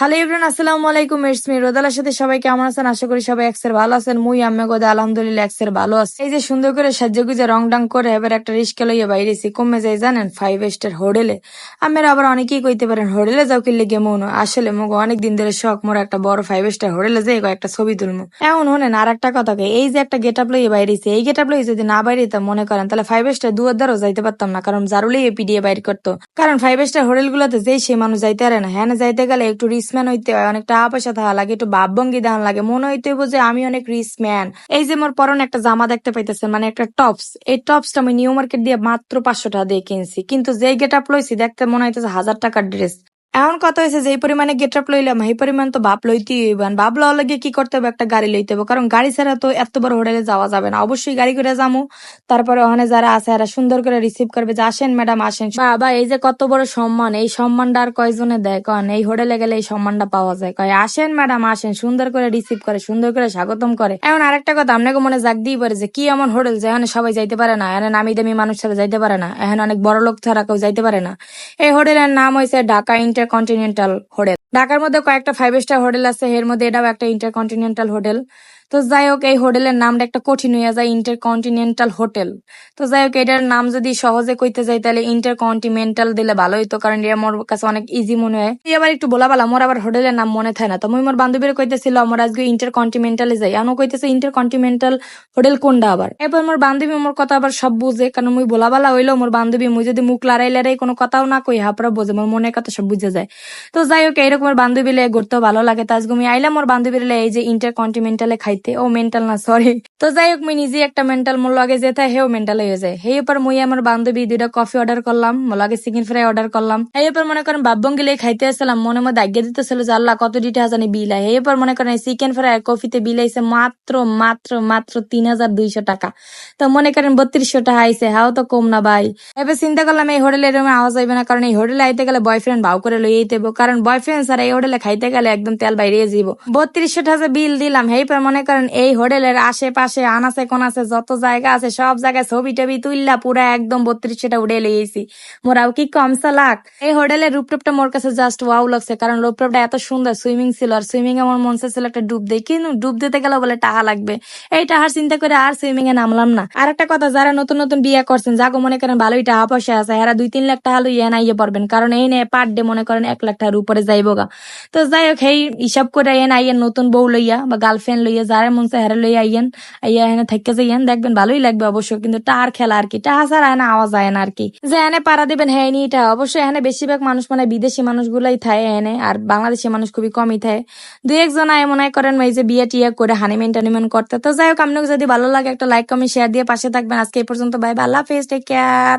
Hello Ibran আসসালামু আলাইকুম it's me রোদালার সাথে সবাই কেমন আছেন? আশা করি সবাই এক্সের ভালো আছেন, মুই আম্মে গোদা আলহামদুলিল্লাহ এক্সের ভালো আছে। এই যে সুন্দর করে সাজ্জে গুজে রং ডাং করে এবার একটা রিস্কা লইয়া বাইরেছি কমে যাই জানেন ফাইভ স্টার হোটেলে। আমের আবার অনেকেই কইতে পারেন, হোটেলে যাও কিনলে গেমন আসলে মগ অনেক দিন ধরে শখ, মোর একটা বড় ফাইভ স্টার হোটেলে যাই একটা ছবি তুলমু। এমন হলেন আর একটা কথা এই যে একটা গেট আপ লইয়া বাইরেছি এই গেট আপ লইয়া যদি না বাইরেতাম মনে করেন, তাহলে ফাইভ স্টার দুয়ার দ্বারও যাইতে পারতাম না, কারণ জারুলেই পিডিয়ে বাইর করতো। কারণ ফাইভ স্টার হোটেল গুলোতে যেই সে মানুষ যাইতে পারে না হ্যাঁ যাইতে গেলে একটু রিসম্যান হইতে হয় অনেক টাকা পয়সা থাকা লাগে, একটু ভাবভঙ্গি দেখান লাগে। মনে হইতে হইব যে আমি অনেক রিসম্যান এই যে মোর পরনে একটা জামা দেখতে পাইতেছেন মানে একটা টপস। এই টপসটা আমি নিউ মার্কেট দিয়ে মাত্র পাঁচশো টাকা দিয়ে কিনছি। কিন্তু যেই গেট আপ লইছি, দেখতে মনে হইতেছে হাজার টাকার ড্রেস এমন কথা হয়েছে যে, এই পরিমাণে গেট আপ লইলাম, এই পরিমাণ তো বাপ লইতেই হইবান বাপ লওয়ার লাগে কি করতে হবে? একটা গাড়ি লইতে হবে কারণ গাড়ি ছাড়া তো এত বড় হোটেলে যাওয়া যাবে না। অবশ্যই গাড়ি করে যামু। তারপরে ওখানে যারা আছে, এরা সুন্দর করে রিসিভ করবে যে, আসেন ম্যাডাম আসেন। বাবা, এই যে কত বড় সম্মান। এই সম্মানটা আর কয়জনে দেয়? কন, এই হোটেলে গেলে এই সম্মানটা পাওয়া যায়। কয়, আসেন ম্যাডাম আসেন। সুন্দর করে রিসিভ করে, সুন্দর করে স্বাগতম করে। এমন আরেকটা কথা, আপনাকে মনে জাগ দিয়ে পারে যে, কি এমন হোটেল যেখানে সবাই যাইতে পারে না। এখানে নামি দামি মানুষ ছাড়া যাইতে পারে না। এখানে অনেক বড় লোক ছাড়া কেউ যাইতে পারে না। এই হোটেলের নাম হয়েছে ঢাকা ইন্টারকন্টিনেন্টাল হোটেল। ঢাকার মধ্যে কয়েকটা ফাইভ স্টার হোটেল আছে, এর মধ্যে এটাও একটা ইন্টারকন্টিনেন্টাল হোটেল। তো যাই হোক, এই হোটেলের নামটা একটা কঠিন হইয়া যায় ইন্টারকন্টিনেন্টাল হোটেল তো যাই হোক, এটার নাম যদি সহজে কইতে যাই, তাহলে ইন্টারকন্টিনেন্টাল দিলে ভালো হইতো, কারণ এটা আমার কাছে অনেক ইজি মনে হয়। আবার একটু বলা বলা, মোর আবার হোটেলের নাম মনে থাকে না। তো মুই মোর বান্ধবীর কইতেছিল আমার আজকে ইন্টারকন্টিনেন্টালে যাই। আনো কইতেছে ইন্টারকন্টিনেন্টাল হোটেল কোনটা আবার? এবার মোর বান্ধবী মোর কথা আবার সব বুঝে, কারণ মুই বলা বলা হইল মোর বান্ধবী মুই যদি মুখ লড়াই লড়াই কোনো কথাও না কই, হাপরা বোঝে, মোর মনের কথা সব বুঝে যায়। তো যাই হোক, এইরকম বান্ধবী লে ঘুরতেও ভালো লাগে। তো আজকে আইলাম মোর বান্ধবীর এই যে ইন্টারকন্টিনেন্টালে খাইতে ও মেন্টাল না সরি তো যাই হোক মুই নিজে একটা মেন্টাল মোর লগে যেতে হেও মেন্টাল হয়ে যায়। সেই উপর মুই আমার বান্ধবী দুইটা কফি অর্ডার করলাম, মোর লগে চিকেন ফ্রাই অর্ডার করলাম। এই উপর মনে করেন বাবঙ্গিলে খাইতে আসলাম মনে মধ্যে আগে দিতেছিল যে আল্লাহ কত ডিটে হাজানি বিল হয় এই উপর মনে করেন চিকেন ফ্রাই আর কফিতে বিল আইছে মাত্র মাত্র মাত্র তিন হাজার দুইশো টাকা। তো মনে করেন বত্রিশশো টাকা আইছে, হাও তো কম না ভাই। এবার চিন্তা করলাম এই হোটেলে এরকম আওয়াজ হইবে না, কারণ এই হোটেলে আইতে গেলে বয়ফ্রেন্ড ভাও করে লই আইতে হইবো। কারণ বয়ফ্রেন্ড স্যার এই হোটেলে খাইতে গেলে একদম তেল বাইরে যাব বত্রিশশো টাকা বিল দিলাম এই পর মনে করেন এই হোটেলের আশেপাশে, আনাচে কোনাচে যত জায়গা আছে, সব জায়গায় ছবি টবি তুললা পুরা একদম বত্রিশশোটা উড়ে লিয়েছি মোরাও কি কম লাখ এই হোটেলের রূপটপটা মোর কাছে জাস্ট ওয়াও লাগছে, কারণ রূপটপটা এত সুন্দর সুইমিং ছিল, আর সুইমিং এ আমার মন ছিল একটা ডুব দেই। কিন্তু ডুব দিতে গেলে বলে টাকা লাগবে। এই টাকার চিন্তা করে আর সুইমিং এ নামলাম না। আর একটা কথা, যারা নতুন নতুন বিয়ে করছেন, যাগো মনে করেন ভালোই টাকা পয়সা আছে, এরা দুই তিন লাখ টাকা লইয়া না ইয়ে পারবেন কারণ এই নিয়ে পার ডে মনে করেন এক লাখ টাকার উপরে যাইব গা। তো যাই হোক এই হিসাব করে এন আইয়েন নতুন বউ লইয়া বা গার্লফ্রেন্ড লইয়া যারা মন চায় হেরা লইয়া আইয়েন, আইয়া এনে থেকে যাইয়েন, দেখবেন ভালোই লাগবে অবশ্য, কিন্তু টার খেলা আর কি টাহা ছাড়া এনে আওয়াজ যায় না আর কি। যে এনে পাড়া দিবেন হ্যাঁ নি এটা অবশ্যই এনে বেশিরভাগ মানুষ মানে বিদেশি মানুষগুলাই থাকে এনে, আর বাংলাদেশি মানুষ খুবই কমই থাকে দু একজন আয় মনে করেন, এই যে বিয়ে টিয়ে করে হানিমেন টানিমেন করতে। তো যাই হোক, আপনাকে যদি ভালো লাগে একটা লাইক কমেন্ট শেয়ার দিয়ে পাশে থাকবেন। আজকে এই পর্যন্ত বাই আল্লাহ হাফেজ টেক কেয়ার